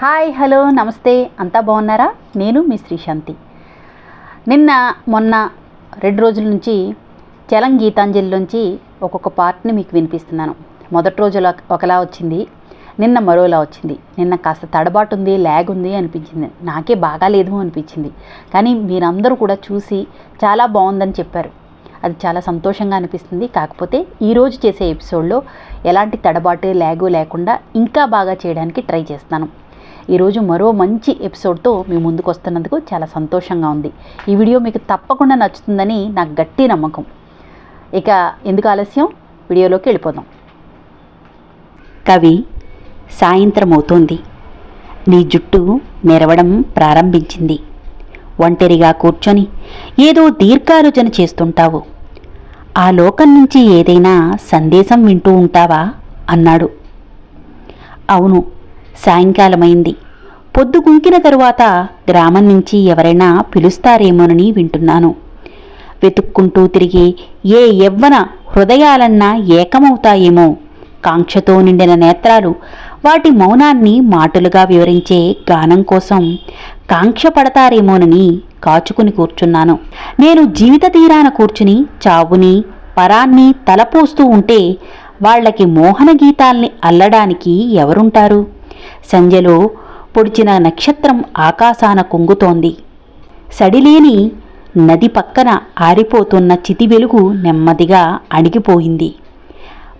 Hi hello నమస్తే. అంతా బాగున్నారా? నేను మీ శ్రీశాంతి నిన్న మొన్న రెండు రోజుల నుంచి చలం గీతాంజలిలోంచి ఒక్కొక్క పార్ట్ని మీకు వినిపిస్తున్నాను. మొదటి రోజు ఒకలా వచ్చింది నిన్న మరోలా వచ్చింది. నిన్న కాస్త తడబాటు ఉంది ల్యాగ్ ఉంది అనిపించింది. నాకే బాగా లేదు అనిపించింది. కానీ మీరందరూ కూడా చూసి చాలా బాగుందని చెప్పారు. అది చాలా సంతోషంగా అనిపిస్తుంది. కాకపోతే ఈరోజు చేసే ఎపిసోడ్లో ఎలాంటి తడబాటు ల్యాగు లేకుండా ఇంకా బాగా చేయడానికి ట్రై చేస్తాను. ఈరోజు మరో మంచి ఎపిసోడ్తో మీ ముందుకు వస్తున్నందుకు చాలా సంతోషంగా ఉంది. ఈ వీడియో మీకు తప్పకుండా నచ్చుతుందని నాకు గట్టి నమ్మకం. ఇక ఎందుకు ఆలస్యం? వీడియోలోకి వెళ్ళిపోదాం. కవి సాయంత్రం అవుతోంది. నీ జుట్టు మెరవడం ప్రారంభించింది. ఒంటరిగా కూర్చొని ఏదో దీర్ఘాలోచన చేస్తుంటావు. ఆ లోకం నుంచి ఏదైనా సందేశం వింటూ ఉంటావా? అన్నాడు. అవును సాయంకాలమైంది. పొద్దుగుంకిన తరువాత గ్రామం నుంచి ఎవరైనా పిలుస్తారేమోనని వింటున్నాను. వెతుక్కుంటూ తిరిగే ఏ యవ్వన హృదయాలన్నా ఏకమవుతాయేమో. కాంక్షతో నిండిన నేత్రాలు వాటి మౌనాన్ని మాటలుగా వివరించే గానం కోసం కాంక్ష పడతారేమోనని కాచుకుని కూర్చున్నాను. నేను జీవిత తీరాన కూర్చుని చావుని పరాన్ని తలపోస్తూ ఉంటే వాళ్ళకి మోహన గీతాల్ని అల్లడానికి ఎవరుంటారు? సంధ్యలో పొడిచిన నక్షత్రం ఆకాశాన కుంగుతోంది. సడిలేని నది పక్కన ఆరిపోతున్న చితి వెలుగు నెమ్మదిగా అణిగిపోయింది.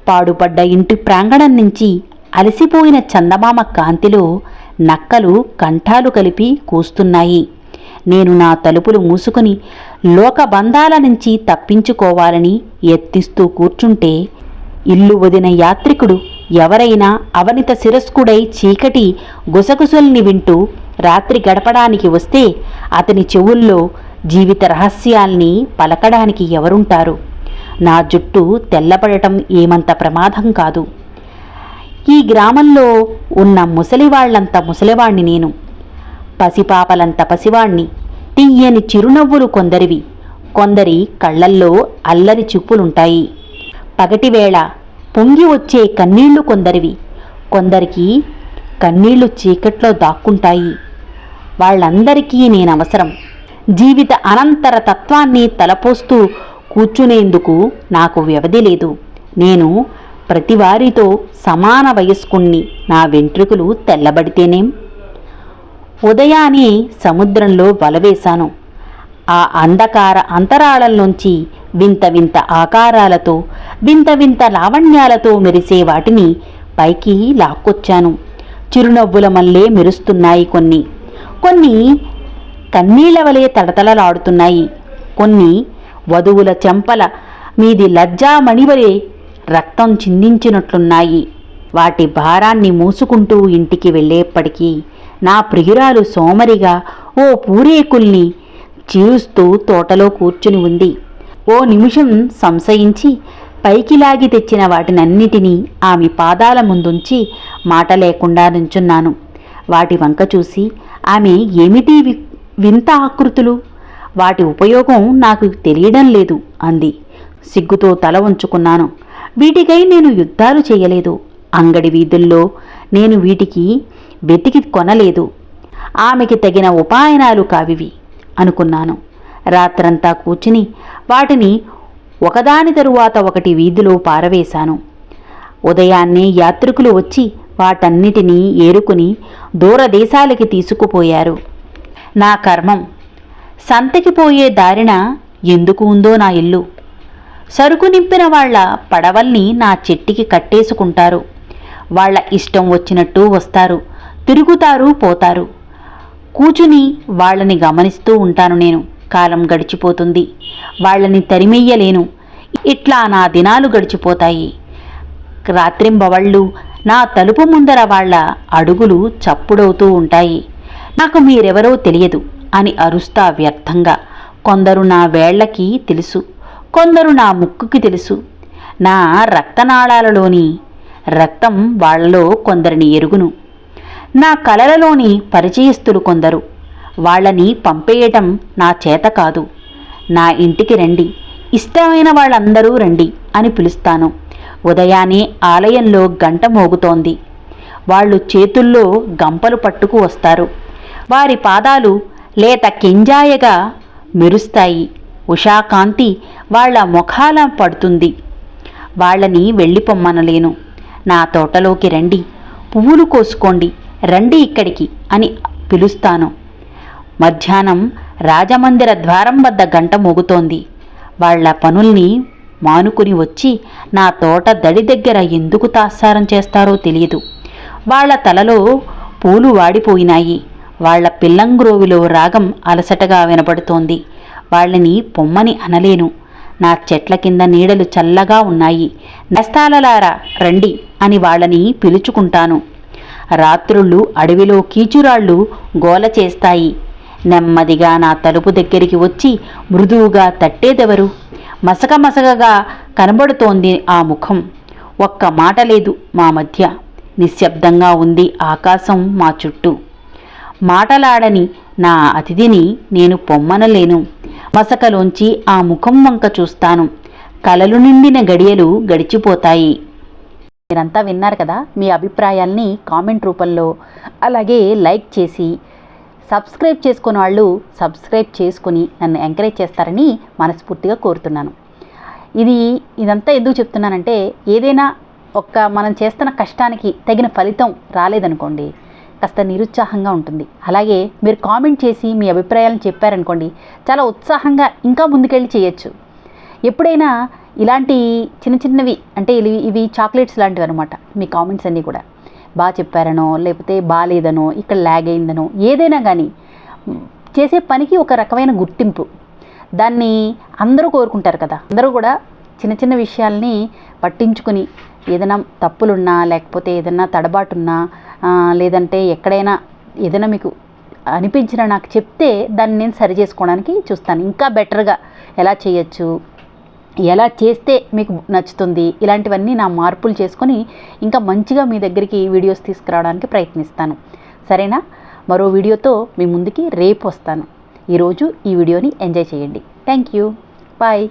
పాడుపడ్డ ఇంటి ప్రాంగణం నుంచి అలసిపోయిన చందమామ కాంతిలో నక్కలు కంఠాలు కలిపి కూస్తున్నాయి. నేను నా తలుపులు మూసుకుని లోకబంధాల నుంచి తప్పించుకోవాలని యత్నిస్తూ కూర్చుంటే ఇల్లు వదిన యాత్రికుడు ఎవరైనా అవనిత శిరస్కుడై చీకటి గుసగుసల్ని వింటూ రాత్రి గడపడానికి వస్తే అతని చెవుల్లో జీవిత రహస్యాల్ని పలకడానికి ఎవరుంటారు? నా జుట్టు తెల్లబడటం ఏమంత ప్రమాదం కాదు. ఈ గ్రామంలో ఉన్న ముసలివాళ్ళంత ముసలివాణ్ణి నేను. పసిపాపలంత పసివాణ్ణి. తీయని చిరునవ్వులు కొందరివి. కొందరి కళ్ళల్లో అల్లరి చూపులుంటాయి. పగటివేళ పొంగి వచ్చే కన్నీళ్ళు కొందరివి. కొందరికి కన్నీళ్ళు చీకట్లో దాక్కుంటాయి. వాళ్ళందరికీ నేనవసరం. జీవిత అనంతర తత్వాన్ని తలపోస్తూ కూర్చునేందుకు నాకు వ్యవధి లేదు. నేను ప్రతివారితో సమాన వయస్కుణ్ణి నా వెంట్రుకలు తెల్లబడితేనేం. ఉదయాన్నే సముద్రంలో వలవేశాను ఆ అంధకార అంతరాళంలోంచి వింత వింత ఆకారాలతో వింత వింత లావణ్యాలతో మెరిసే వాటిని పైకి లాక్కొచ్చాను. చిరునవ్వుల మల్లే మెరుస్తున్నాయి కొన్ని. కొన్ని కన్నీళ్ళ వలె తడతలలాడుతున్నాయి. కొన్ని వధువుల చెంపల మీది లజ్జామణివలే రక్తం చిందించినట్లున్నాయి. వాటి భారాన్ని మూసుకుంటూ ఇంటికి వెళ్ళేప్పటికీ నా ప్రియురాలు సోమరిగా ఓ పూరేకుల్ని చీరుస్తూ తోటలో కూర్చుని ఉంది. ఓ నిమిషం సంశయించి పైకి లాగి తెచ్చిన వాటినన్నిటినీ ఆమె పాదాల ముందుంచి మాట లేకుండా నుంచున్నాను. వాటి వంక చూసి ఆమె ఏమిటి వింత ఆకృతులు? వాటి ఉపయోగం నాకు తెలియడం లేదు అంది. సిగ్గుతో తల ఉంచుకున్నాను వీటికై నేను యుద్ధాలు చేయలేదు. అంగడి వీధుల్లో నేను వీటికి వెతికి కొనలేదు. ఆమెకి తగిన ఉపాయనాలు కావివి అనుకున్నాను. రాత్రంతా కూర్చుని వాటిని ఒకదాని తరువాత ఒకటి వీధిలో పారవేశాను. ఉదయాన్నే యాత్రికులు వచ్చి వాటన్నిటినీ ఏరుకుని దూరదేశాలకి తీసుకుపోయారు. నా కర్మం సంతకి పోయే దారిన ఎందుకు ఉందో నా ఇల్లు. సరుకు నింపిన వాళ్ళ పడవల్ని నా చెట్టికి కట్టేసుకుంటారు. వాళ్ళ ఇష్టం వచ్చినట్టు వస్తారు తిరుగుతారు పోతారు. కూచుని వాళ్ళని గమనిస్తూ ఉంటాను నేను. కాలం గడిచిపోతుంది. వాళ్ళని తరిమెయ్యలేను ఇట్లా నా దినాలు గడిచిపోతాయి. రాత్రింబవళ్ళు నా తలుపు ముందర వాళ్ళ అడుగులు చప్పుడవుతూ ఉంటాయి. నాకు మీరెవరో తెలియదు అని అరుస్తా వ్యర్థంగా. కొందరు నా వేళ్ళకి తెలుసు. కొందరు నా ముక్కుకి తెలుసు. నా రక్తనాళాలలోని రక్తం వాళ్ళలో కొందరిని ఎరుగును. నా కలలలోని పరిచయస్తులు కొందరు. వాళ్ళని పంపేయటం నా చేత కాదు. నా ఇంటికి రండి. ఇష్టమైన వాళ్ళందరూ రండి అని పిలుస్తాను. ఉదయాన్నే ఆలయంలో గంట మోగుతోంది. వాళ్ళు చేతుల్లో గంపలు పట్టుకు వస్తారు. వారి పాదాలు లేత కింజాయగా మెరుస్తాయి. ఉషాకాంతి వాళ్ళ ముఖాల పడుతుంది. వాళ్ళని వెళ్ళిపొమ్మనలేను. నా తోటలోకి రండి. పువ్వులు కోసుకోండి. రండి ఇక్కడికి అని పిలుస్తాను. మధ్యాహ్నం రాజమందిర ద్వారం వద్ద గంట మోగుతోంది. వాళ్ళ పనుల్ని మానుకుని వచ్చి నా తోట దడి దగ్గర ఎందుకు తాత్సారం చేస్తారో తెలియదు. వాళ్ళ తలలో పూలు వాడిపోయినాయి. వాళ్ళ పిల్లంగ్రోవిలో రాగం అలసటగా వినపడుతోంది. వాళ్ళని పొమ్మని అనలేను. నా చెట్ల కింద నీడలు చల్లగా ఉన్నాయి. నెస్తాలలారా రండి అని వాళ్ళని పిలుచుకుంటాను. రాత్రుళ్ళు అడవిలో కీచురాళ్ళు గోల చేస్తాయి. నెమ్మదిగా నా తలుపు దగ్గరికి వచ్చి మృదువుగా తట్టేదెవరు? మసక మసకగా కనబడుతోంది ఆ ముఖం. ఒక్క మాట లేదు మా మధ్య. నిశ్శబ్దంగా ఉంది ఆకాశం మా చుట్టూ. మాటలాడని నా అతిథిని నేను పొమ్మనలేను. మసకలోంచి ఆ ముఖం వంక చూస్తాను. కలలు నిండిన గడియలు గడిచిపోతాయి. మీరంతా విన్నారు కదా మీ అభిప్రాయాల్ని కామెంట్ రూపంలో. అలాగే లైక్ చేసి సబ్స్క్రైబ్ చేసుకున్న వాళ్ళు సబ్స్క్రైబ్ చేసుకుని నన్ను ఎంకరేజ్ చేస్తారని మనస్ఫూర్తిగా కోరుతున్నాను. ఇది ఇదంతా ఎందుకు చెప్తున్నానంటే ఏదైనా ఒక్క మనం చేస్తున్న కష్టానికి తగిన ఫలితం రాలేదనుకోండి కాస్త నిరుత్సాహంగా ఉంటుంది. అలాగే మీరు కామెంట్ చేసి మీ అభిప్రాయాలను చెప్పారనుకోండి చాలా ఉత్సాహంగా ఇంకా ముందుకెళ్ళి చేయొచ్చు. ఎప్పుడైనా ఇలాంటి చిన్న చిన్నవి అంటే ఇవి ఇవి చాక్లెట్స్ లాంటివి అనమాట మీ కామెంట్స్ అన్నీ కూడా. బాగా చెప్పారనో లేకపోతే బాగాలేదనో ఇక్కడ ల్యాగ్ అయిందనో ఏదైనా కానీ చేసే పనికి ఒక రకమైన గుర్తింపు. దాన్ని అందరూ కోరుకుంటారు కదా. అందరూ కూడా చిన్న చిన్న విషయాల్ని పట్టించుకుని ఏదైనా తప్పులున్నా లేకపోతే ఏదైనా తడబాటున్నా లేదంటే ఎక్కడైనా ఏదైనా మీకు అనిపించినా నాకు చెప్తే దాన్ని నేను సరి చేసుకోవడానికి చూస్తాను. ఇంకా బెటర్గా ఎలా చేయొచ్చు? ఎలా చేస్తే మీకు నచ్చుతుంది? ఇలాంటివన్నీ నా మార్పులు చేసుకొని ఇంకా మంచిగా మీ దగ్గరికి వీడియోస్ తీసుకురావడానికి ప్రయత్నిస్తాను. సరేనా? మరో వీడియోతో మీ ముందుకి రేపు వస్తాను. ఈరోజు ఈ వీడియోని ఎంజాయ్ చేయండి. Thank you bye.